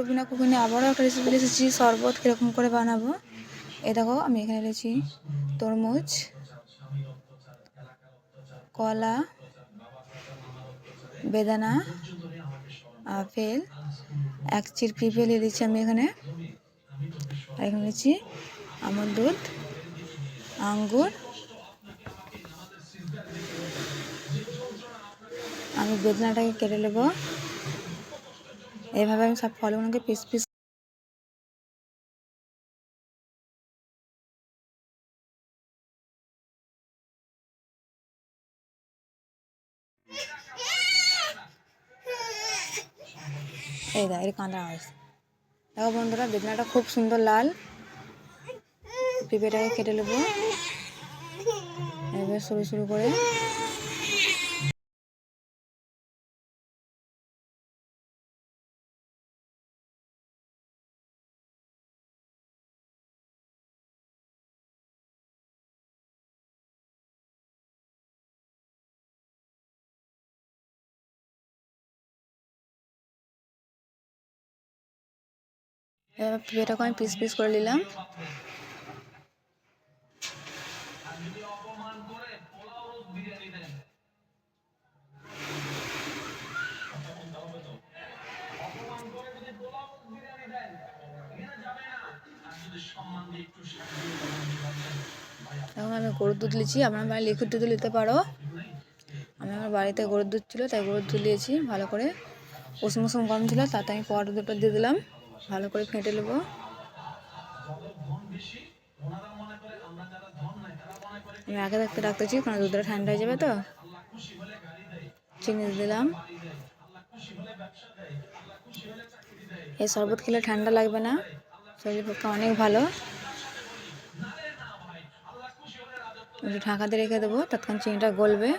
রুবিনা কুকিনে আবারও একটা রেসিপি এসেছি শরবত কীরকম করে বানাবো। এ দেখো, আমি এখানে এনেছি তরমুজ, কলা, বেদানা, আপেল, এক চির পিঁপে নিয়ে দিচ্ছি আমি এখানে। আর এখানে নিচ্ছি আমল দুধ, আঙ্গুর, আমি বেদনাটাকে কেটে নেব। এইভাবে আমি সব ফলগুলোকে পিস পিস এই দা এর কাঁদা দেখো বন্ধুরা, বেদনাটা খুব সুন্দর লাল। পেঁপেটাকে কেটে নেব। এবার শুরু শুরু করে পেঁপেটাকে আমি পিস পিস করে নিলাম। এখন আমি গরুর দুধ নিয়েছি আপনার বাড়ি লিকুইড দুধ নিতে পারো। আমি আমার বাড়িতে গরুর দুধ ছিল, তাই গরুর দুধ নিয়েছি ভালো করে। উষুম উষুম গরম ছিল, তাতে আমি পাউডার দুধটা দিয়ে দিলাম। ভালো করে ফেটে নেব। আমি আগে থাকতে রাখতেছি কারণ দুধটা ঠান্ডা হয়ে যাবে তো? চিনি দিলাম। এই শরবত খেলে ঠান্ডা লাগবে না শরীর পক্ষে অনেক ভালো। একটু ঢাকা রেখে দেবো তৎক্ষণ চিনিটা গলবে।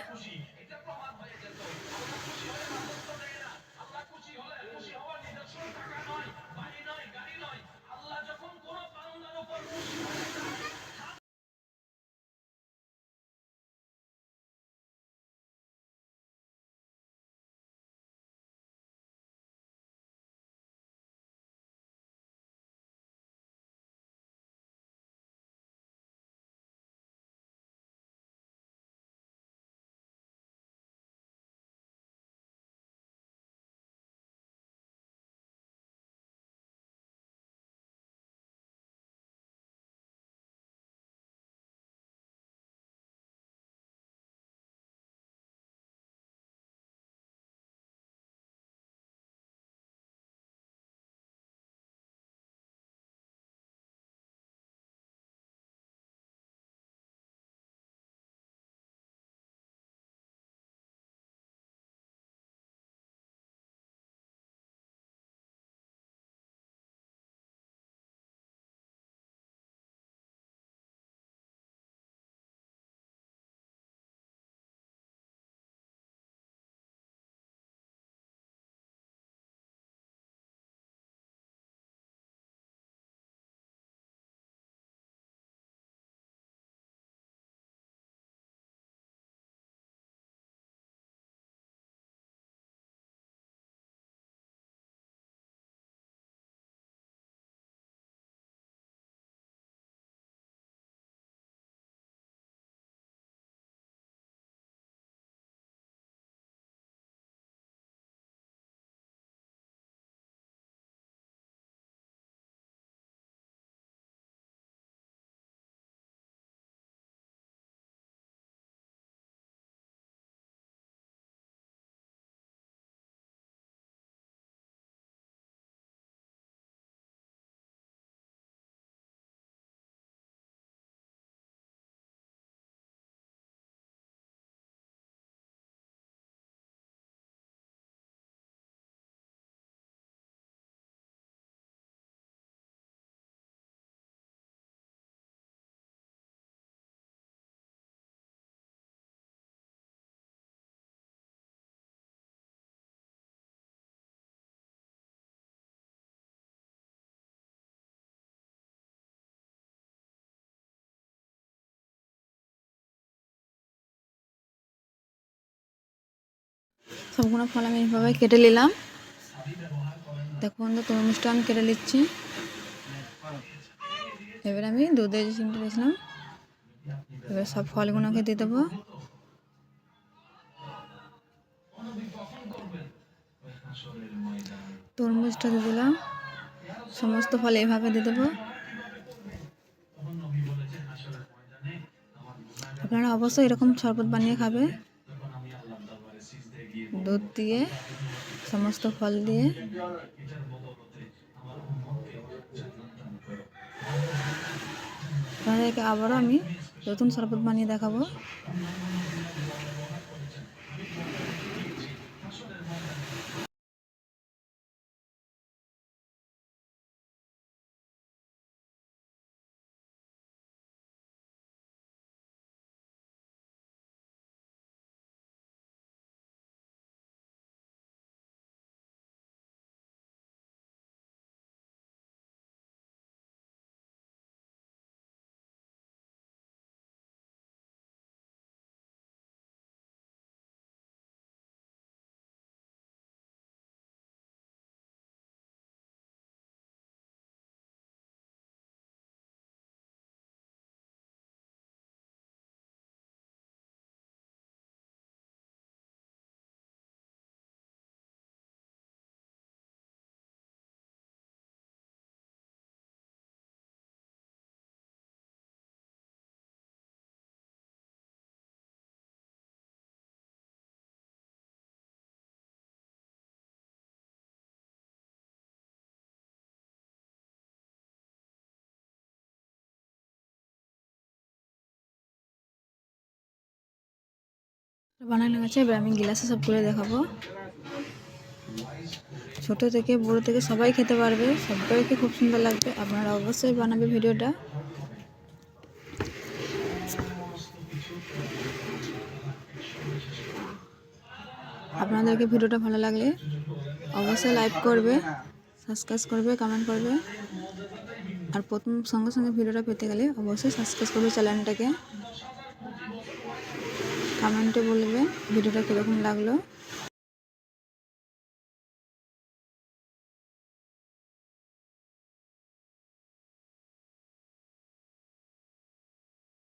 সবগুলো ফল আমি এইভাবে কেটে নিলাম। দেখো বন্ধু তরমুজটা আমি কেটে নিচ্ছি। এবার আমি দুধে যে চিমটা দিয়েছিলাম, এবার সব ফলগুলোকে দিয়ে দেবো। তরমুজটা দিয়ে দিলাম। সমস্ত ফল এইভাবে দিয়ে দেবো। আপনারা অবশ্যই এরকম শরবত বানিয়ে খাবে। দুধ দিয়ে সমস্ত ফল দিয়ে আপনাদেরকে আবারও আমি নতুন শরবত বানিয়ে দেখাবো। বানানো গেছে এবার আমি গ্লাসে সব করে দেখাবো। ছোট থেকে বড় থেকে সবাই খেতে পারবে, সবাইকে খুব সুন্দর লাগবে, আপনারা অবশ্যই বানাবে ভিডিওটা। আপনাদেরকে ভিডিওটা ভালো লাগলে অবশ্যই লাইক করবে সাবস্ক্রাইব করবে কমেন্ট করবে। আর প্রথম সঙ্গে সঙ্গে ভিডিওটা পেতে গেলে অবশ্যই সাবস্ক্রাইব করবে চ্যানেলটাকে। কমেন্টে বলবে ভিডিওটা কীরকম লাগল।